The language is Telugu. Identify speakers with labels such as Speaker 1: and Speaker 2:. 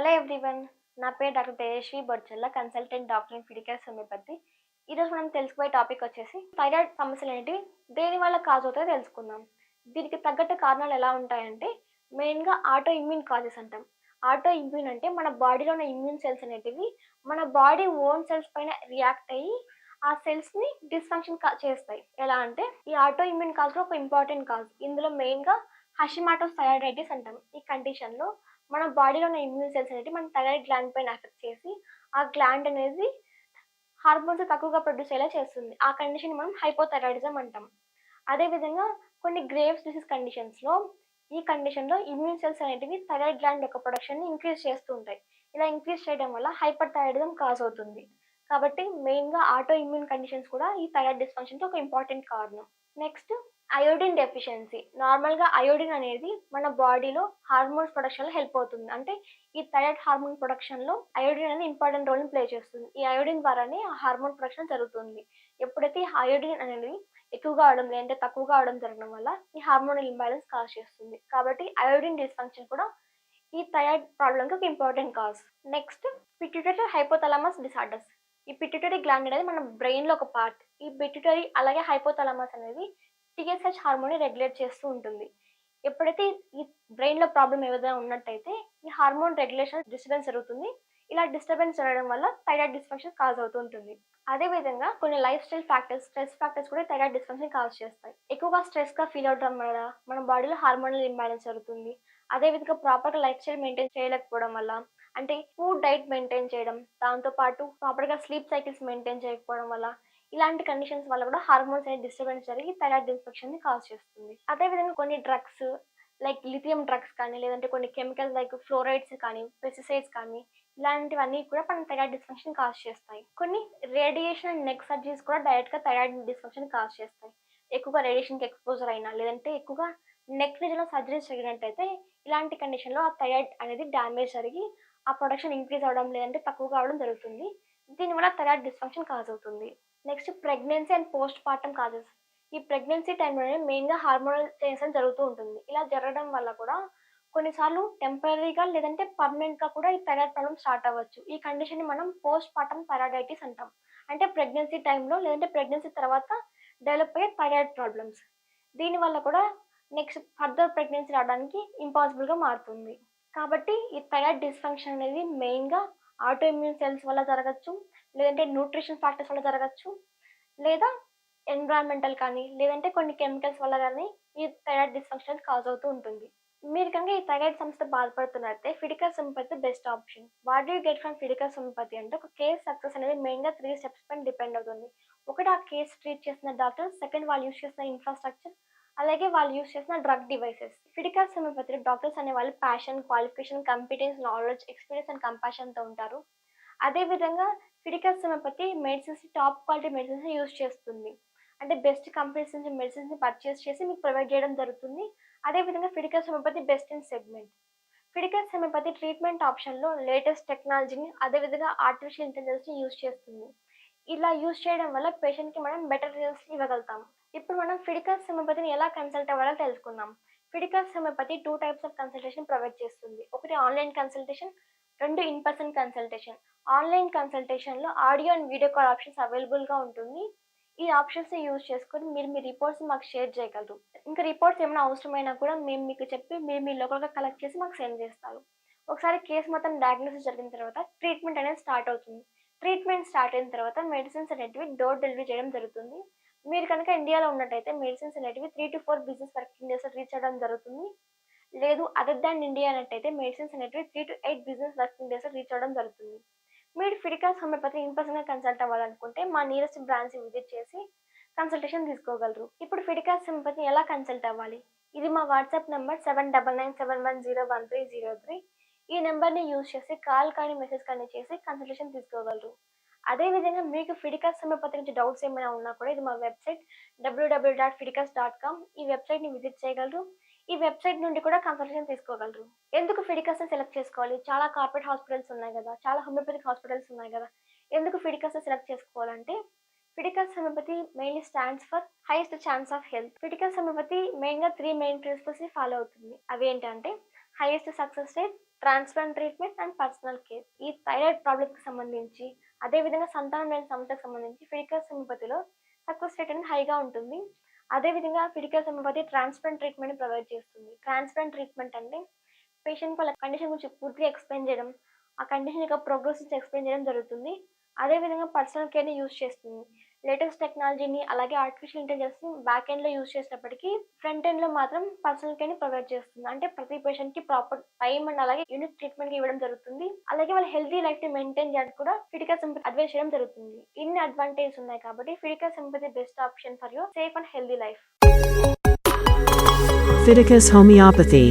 Speaker 1: హలో ఎవ్రీవన్ నా పేరు doctor Tejasvi Bodchalla consultant doctor in Fiticus homeopathy ఈరోజు మనం తెలుసుకోబోయే టాపిక్ వచ్చేసి థైరాయిడ్ సమస్యలు ఏంటి దేని వల్ల కాజ్ అవుతాయో తెలుసుకుందాం. దీనికి తగ్గట్టు కారణాలు ఎలా ఉంటాయంటే మెయిన్గా ఆటో ఇమ్యూన్ కాజెస్ అంటాం. ఆటో ఇమ్యూన్ అంటే మన బాడీలో ఉన్న ఇమ్యూన్ సెల్స్ అనేటివి మన బాడీ ఓన్ సెల్స్ పైన రియాక్ట్ అయ్యి ఆ సెల్స్ని డిస్ఫంక్షన్ చేస్తాయి. ఎలా అంటే ఈ ఆటో ఇమ్యూన్ కాజ్ ఒక ఇంపార్టెంట్ కాజ్ ఇందులో మెయిన్గా హషిమాటోస్ థైరాయిడైటిస్ అంటాం. ఈ కండిషన్లో మన బాడీలో ఉన్న ఇమ్యూన్ సెల్స్ అనేవి మన థైరాయిడ్ గ్లాండ్ పైన ఎఫెక్ట్ చేసి ఆ గ్లాండ్ అనేది హార్మోన్స్ తక్కువగా ప్రొడ్యూస్ అయ్యేలా చేస్తుంది. ఆ కండిషన్ మనం హైపోథైరాయిడిజం అంటాం. అదేవిధంగా కొన్ని గ్రేవ్స్ డిసీజ్ కండిషన్స్లో ఈ కండిషన్లో ఇమ్యూన్ సెల్స్ అనేటివి థైరాయిడ్ గ్లాండ్ యొక్క ప్రొడక్షన్ని ఇంక్రీజ్ చేస్తూ ఉంటాయి. ఇలా ఇంక్రీజ్ చేయడం వల్ల హైపర్ థైరాయిడిజం కాజ్ అవుతుంది. కాబట్టి మెయిన్గా ఆటో ఇమ్యూన్ కండిషన్స్ కూడా ఈ థైరాయిడ్ డిస్ఫంక్షన్కి ఒక ఇంపార్టెంట్ కారణం. నెక్స్ట్ అయోడిన్ డెఫిషియన్సీ నార్మల్గా అయోడిన్ అనేది మన బాడీలో హార్మోన్స్ ప్రొడక్షన్లో హెల్ప్ అవుతుంది. అంటే ఈ థైరాయిడ్ హార్మోన్ ప్రొడక్షన్లో అయోడిన్ అనేది ఇంపార్టెంట్ రోల్ని ప్లే చేస్తుంది. ఈ అయోడిన్ ద్వారానే ఆ హార్మోన్ ప్రొడక్షన్ జరుగుతుంది. ఎప్పుడైతే ఈ అయోడిన్ అనేది ఎక్కువగా అవడం లేదంటే తక్కువగా అవడం జరగడం వల్ల ఈ హార్మోనల్ ఇంబ్యాలెన్స్ కాజ్ చేస్తుంది. కాబట్టి అయోడిన్ డిస్ఫంక్షన్ కూడా ఈ థైరాయిడ్ ప్రాబ్లంకి ఒక important cause next pituitary hypothalamus disorders ఈ పిట్యూటరీ గ్లాండ్ అనేది మన బ్రెయిన్లో ఒక పార్ట్ ఈ పిట్యూటరీ అలాగే హైపోథలామస్ అనేది టీఎస్హెచ్ హార్మోన్ని రెగ్యులేట్ చేస్తూ ఉంటుంది. ఎప్పుడైతే ఈ బ్రెయిన్లో ప్రాబ్లం ఏదైనా ఉన్నట్టయితే ఈ హార్మోన్ రెగ్యులేషన్ డిస్టర్బెన్స్ జరుగుతుంది. ఇలా డిస్టర్బెన్స్ జరగడం వల్ల థైరాయిడ్ డిస్ఫంక్షన్ కాజ్ అవుతూ ఉంటుంది. అదేవిధంగా కొన్ని lifestyle factors stress factors కూడా థైరాయిడ్ డిస్ఫంక్షన్ కాజ్ చేస్తాయి. ఎక్కువగా స్ట్రెస్గా ఫీల్ అవడం వల్ల మన బాడీలో హార్మోనల్ ఇంబ్యాలెన్స్ జరుగుతుంది. అదేవిధంగా ప్రాపర్గా లైఫ్ స్టైల్ మెయింటైన్ చేయలేకపోవడం వల్ల అంటే ఫుడ్ డైట్ మెయింటైన్ చేయడం దాంతోపాటు ప్రాపర్గా స్లీప్ సైకిల్స్ మెయింటైన్ చేయకపోవడం వల్ల ఇలాంటి కండిషన్స్ వల్ల కూడా హార్మోన్స్ అనేది డిస్టర్బెన్స్ జరిగి థైరాయిడ్ ఇన్ఫెక్షన్ని కాజ్ చేస్తుంది. అదేవిధంగా కొన్ని డ్రగ్స్ లైక్ లిథియం డ్రగ్స్ కానీ లేదంటే కొన్ని కెమికల్స్ లైక్ ఫ్లోరైడ్స్ కానీ పెస్టిసైడ్స్ కానీ ఇలాంటివన్నీ కూడా మన థైరాయిడ్ డిస్ఫంక్షన్ కాజ్ చేస్తాయి. కొన్ని రేడియేషన్ అండ్ నెక్ సర్జరీస్ కూడా డైరెక్ట్గా థైరాయిడ్ డిస్ఫంక్షన్ కాజ్ చేస్తాయి. ఎక్కువగా రేడియేషన్కి ఎక్స్పోజర్ అయినా లేదంటే ఎక్కువగా నెక్ రీజన్లో సర్జరీస్ జరిగినట్టయితే ఇలాంటి కండిషన్లో ఆ థైరాయిడ్ అనేది డ్యామేజ్ జరిగి ఆ ప్రొడక్షన్ ఇంక్రీజ్ అవ్వడం లేదంటే తక్కువ కావడం జరుగుతుంది. దీనివల్ల థైరాయిడ్ డిస్ఫంక్షన్ కాజ్ అవుతుంది. Next pregnancy and postpartum causes. ఈ ప్రెగ్నెన్సీ టైంలోనే మెయిన్గా హార్మోనల్ చేంజెస్ జరుగుతూ ఉంటుంది. ఇలా జరగడం వల్ల కూడా కొన్నిసార్లు టెంపరీగా లేదంటే పర్మనెంట్గా కూడా ఈ థైరాయిడ్ ప్రాబ్లమ్ స్టార్ట్ అవ్వచ్చు. ఈ కండిషన్ని మనం పోస్ట్ పార్టమ్ థైరాయిడైటిస్ అంటాం. అంటే ప్రెగ్నెన్సీ టైంలో లేదంటే ప్రెగ్నెన్సీ తర్వాత డెవలప్ అయ్యే థైరాయిడ్ ప్రాబ్లమ్స్. దీనివల్ల కూడా నెక్స్ట్ ఫర్దర్ ప్రెగ్నెన్సీ రావడానికి ఇంపాసిబుల్గా మారుతుంది. కాబట్టి ఈ థైరాయిడ్ డిస్ఫంక్షన్ అనేది మెయిన్గా ఆటో ఇమ్యూన్ సెల్స్ వల్ల జరగచ్చు లేదంటే న్యూట్రిషన్ ఫ్యాక్టర్స్ వల్ల జరగచ్చు లేదా ఎన్విరాన్మెంటల్ కానీ లేదంటే కొన్ని కెమికల్స్ వల్ల కానీ ఈ థైరాయిడ్ డిస్ఫంక్షన్ కాజ్ అవుతూ ఉంటుంది. మీరు కనుక ఈ థైరాయిడ్ సమస్య బాధపడుతున్నట్టే Fiticus homeopathy best option what you get from Fiticus homeopathy అంటే ఒక కేస్ సక్సెస్ అనేది మెయిన్గా త్రీ స్టెప్స్ పైన డిపెండ్ అవుతుంది. ఒకటి ఆ కేసు ట్రీట్ చేసిన డాక్టర్ సెకండ్ వాళ్ళు యూస్ చేసిన ఇన్ఫ్రాస్ట్రక్చర్ అలాగే వాళ్ళు యూస్ చేసిన డ్రగ్ డివైసెస్ ఫిడికల్ సిమోపతిలో డాక్టర్స్ అనే వాళ్ళు passion qualification competence knowledge experience and కంపాషన్తో ఉంటారు. అదేవిధంగా Fiticus homeopathy medicines top quality medicines use చేస్తుంది. అంటే బెస్ట్ కంపెనీస్ నుంచి మెడిసిన్స్ని పర్చేస్ చేసి మీకు ప్రొవైడ్ చేయడం జరుగుతుంది. అదేవిధంగా Fiticus homeopathy best in segment Fiticus homeopathy treatment ఆప్షన్లో లేటెస్ట్ టెక్నాలజీని అదేవిధంగా ఆర్టిఫిషియల్ ఇంటెలిజెన్స్ని యూస్ చేస్తుంది. ఇలా యూస్ చేయడం వల్ల పేషెంట్కి మనం బెటర్ రిజల్ట్స్ ఇవ్వగలుగుతాం. ఇప్పుడు మనం ఫిడికల్ సిమోపతిని ఎలా కన్సల్ట్ అవ్వాలో తెలుసుకుందాం. Fiticus homeopathy two types of consultation provide చేస్తుంది. ఒకటి ఆన్లైన్ కన్సల్టేషన్ రెండు in person consultation online కన్సల్టేషన్లో audio and video call options అవైలబుల్గా ఉంటుంది. ఈ ఆప్షన్స్ని యూజ్ చేసుకొని మీరు మీ రిపోర్ట్స్ మాకు షేర్ చేయగలరు. ఇంకా రిపోర్ట్స్ ఏమైనా అవసరమైనా కూడా మేము మీకు చెప్పి మీరు మీ లోకల్గా కలెక్ట్ చేసి మాకు సెండ్ చేస్తారు. ఒకసారి కేసు మొత్తం డయాగ్నోసిస్ జరిగిన తర్వాత ట్రీట్మెంట్ అనేది స్టార్ట్ అవుతుంది. ట్రీట్మెంట్ స్టార్ట్ అయిన తర్వాత మెడిసిన్స్ అనేటివి డోర్ డెలివరీ చేయడం జరుగుతుంది. మీరు కనుక ఇండియాలో ఉన్నట్టయితే మెడిసిన్స్ అనేటివి three to four business working days reach అవ్వడం జరుగుతుంది. లేదు అదర్ దాన్ ఇండియా అన్నట్టయితే మెడిసిన్స్ అనేటివి three to eight business working days reach అవ్వడం జరుగుతుంది. మీరు ఫిడికల్స్ హోమియోపతి ఇన్ పర్సన్గా కన్సల్ట్ అవ్వాలనుకుంటే మా నియరెస్ట్ బ్రాంచ్ విజిట్ చేసి కన్సల్టేషన్ తీసుకోగలరు. ఇప్పుడు ఫిడికల్స్ హోమియోపతిని ఎలా కన్సల్ట్ అవ్వాలి? ఇది మా WhatsApp number seven double nine seven one zero one three zero three ఈ నెంబర్ని యూజ్ చేసి కాల్ కానీ మెసేజ్ కానీ చేసి కన్సల్టేషన్ తీసుకోగలరు. అదేవిధంగా మీకు ఫిడికల్స్ సమయపతి నుంచి డౌట్స్ ఏమైనా ఉన్నా కూడా ఇది మా website W W dot Fiticus dot com ఈ వెబ్సైట్ని విజిట్ చేయగలరు. ఈ వెబ్సైట్ నుండి కూడా కన్సల్టేషన్ తీసుకోగలరు. ఎందుకు ఫిడికాస్ని సెలెక్ట్ చేసుకోవాలి? చాలా కార్పొరేట్ హాస్పిటల్స్ ఉన్నాయి కదా. చాలా హోమియోపతిక్ హాస్పిటల్స్ ఉన్నాయి కదా. ఎందుకు ఫిడికాస్ని సెలెక్ట్ చేసుకోవాలంటే Fiticus homeopathy mainly stands for highest chance of health Fiticus homeopathy మెయిన్గా త్రీ మెయిన్ ప్రిన్సిపల్స్ని ఫాలో అవుతుంది. అవి ఏంటంటే highest success rate transplant treatment and personal care. ఈ థైరాయిడ్ ప్రాబ్లమ్కి సంబంధించి అదేవిధంగా సంతానం లేని సమస్యకు సంబంధించి ఫిడికల్ సమీపతిలో సక్సెస్ రేట్ అనేది హైగా ఉంటుంది. అదేవిధంగా Fiticus homeopathy transplant treatment provide చేస్తుంది. ట్రాన్స్ప్లాంట్ ట్రీట్మెంట్ అంటే పేషెంట్ వాళ్ళ కండిషన్ గురించి పూర్తిగా ఎక్స్ప్లెయిన్ చేయడం ఆ కండిషన్ యొక్క ప్రోగ్రెస్ ఎక్స్ప్లెయిన్ చేయడం జరుగుతుంది. అదేవిధంగా పర్సనల్ కేర్ని యూజ్ చేస్తుంది. లేటెస్ట్ టెక్నాలజీని అలాగే ఆర్టిఫిషియల్ ఇంటెలిజెన్స్ని బ్యాక్ ఎండ్లో యూజ్ చేసినప్పటికీ ఫ్రంట్ ఎండ్లో మాత్రం పర్సనల్ కేర్ని ప్రొవైడ్ చేస్తుంది. అంటే ప్రతి పేషెంట్కి ప్రాపర్ టైం అండ్ అలాగే యూనిక్ ట్రీట్మెంట్ ఇవ్వడం జరుగుతుంది. అలాగే వాళ్ళ హెల్తీ లైఫ్ని మెయింటైన్ చేయడానికి కూడా ఫిడికల్ సింపతి అడ్వైస్ చేయడం జరుగుతుంది. ఇన్ని అడ్వాంటేజ్ ఉన్నాయి కాబట్టి Fiticus homeopathy best option for your safe and healthy life
Speaker 2: Fiticus homeopathy.